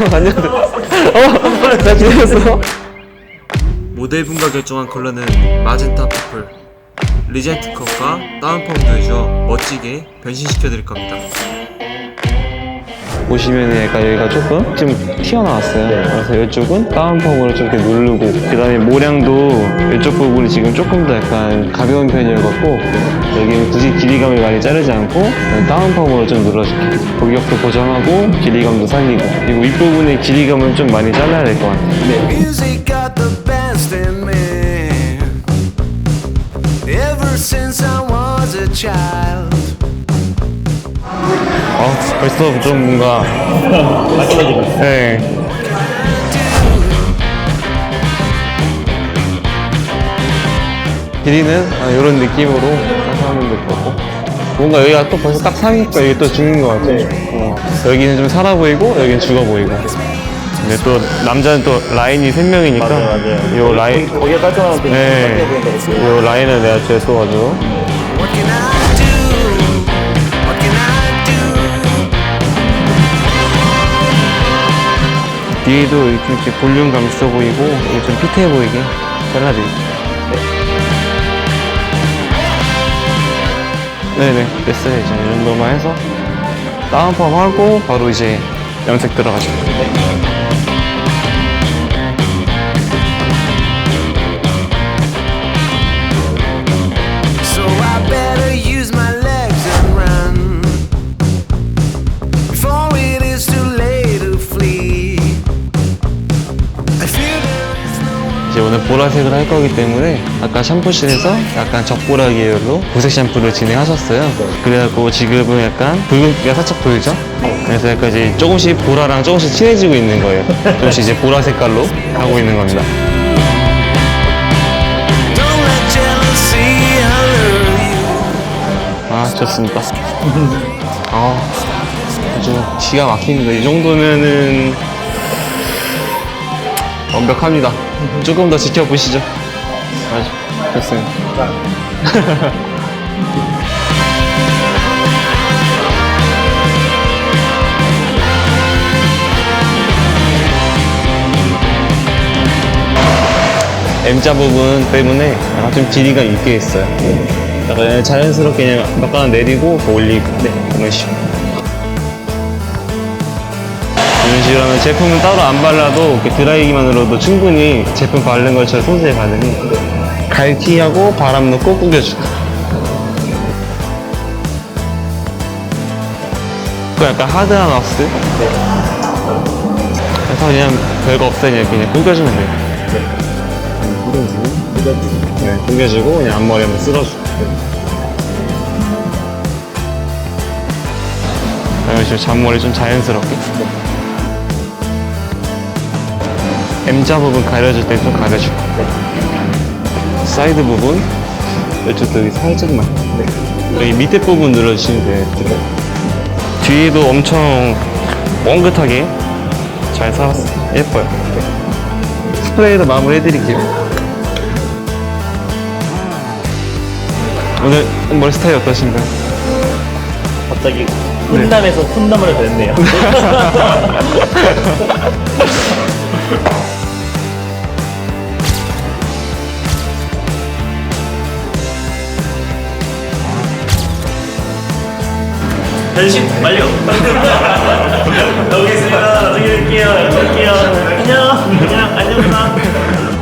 안녕하세요. 어, 잘 지냈어? 모델 분과 결정한 컬러는 마젠타 퍼플 리젠트 컷과 다운펌도 해줘 멋지게 변신시켜 드릴 겁니다 보시면은 약간 여기가 조금 좀 튀어나왔어요. 그래서 이쪽은 다운펌으로 좀 이렇게 누르고, 그 다음에 모량도 이쪽 부분이 지금 조금 더 약간 가벼운 편이어갖고, 여기는 굳이 길이감을 많이 자르지 않고, 다운펌으로 좀 눌러줄게. 고격도 보정하고, 길이감도 살리고. 그리고 윗부분의 길이감은 좀 많이 잘라야 될 것 같아. Music got 아, 벌써 좀 뭔가. 네. 길이는 이런 느낌으로 해서 하면 될 것 같고. 뭔가 여기가 또 벌써 딱 상이니까 여기 또 죽는 것 같아. 어. 여기는 좀 살아 보이고, 여기는 죽어 보이고. 근데 또 남자는 또 라인이 생명이니까. 맞아요, 맞아요. 요 라인. 거기가 깔끔하고 네. 요 라인을 내가 죄송가지고 What can I 뒤에도 이렇게, 볼륨감 있어 보이고, 좀 핏해 보이게 잘라드릴게요. 네네, 됐어요. 이제 이 정도만 해서 다운펌 하고 바로 이제 염색 들어가죠. So 보라색을 할 거기 때문에 아까 샴푸실에서 약간 적보라 계열로 보색 샴푸를 진행하셨어요. 그래갖고 지금은 약간 붉은기가 살짝 보이죠? 그래서 약간 이제 조금씩 보라랑 조금씩 친해지고 있는 거예요. 조금씩 이제 보라 색깔로 하고 있는 겁니다. Don't let jealousy alert you. 아 좋습니다. 아 아주 기가 막힙니다. 이 정도면은 완벽합니다. 조금 더 지켜보시죠. 아주 좋습니다. M자 부분 때문에 약간 좀 길이가 있게 있어요. 약간 자연스럽게 그냥 몇 가닥 내리고 더 올리고 네. 이런 식으로 하면 제품은 따로 안 발라도 드라이기만으로도 충분히 제품 바른 것처럼 손수에 바르니 갈티하고 바람 넣고 구겨주고 그 약간 하드한 왁스? 그래서 그냥 별거 없어요. 그냥, 구겨주면 돼요. 네, 구겨주고. 그냥 앞머리 한번 쓸어주고. 이런 식으로 잔머리 좀 자연스럽게 M자 부분 가려줄 때좀 가려주고. 사이드 부분 이쪽도 여기 살짝만. 여기 밑에 부분 눌러주시면 돼요. 뒤에도 엄청 뻥긋하게 잘 살았어요 예뻐요. 스프레이로 마무리 해드릴게요. 오늘 머리 스타일 어떠신가요? 갑자기 훈남에서 훈남으로 됐네요. 변신 완료. 여기 있습니다. 나중에 뵐게요. 연락할게요. 안녕. 안녕. 안녕.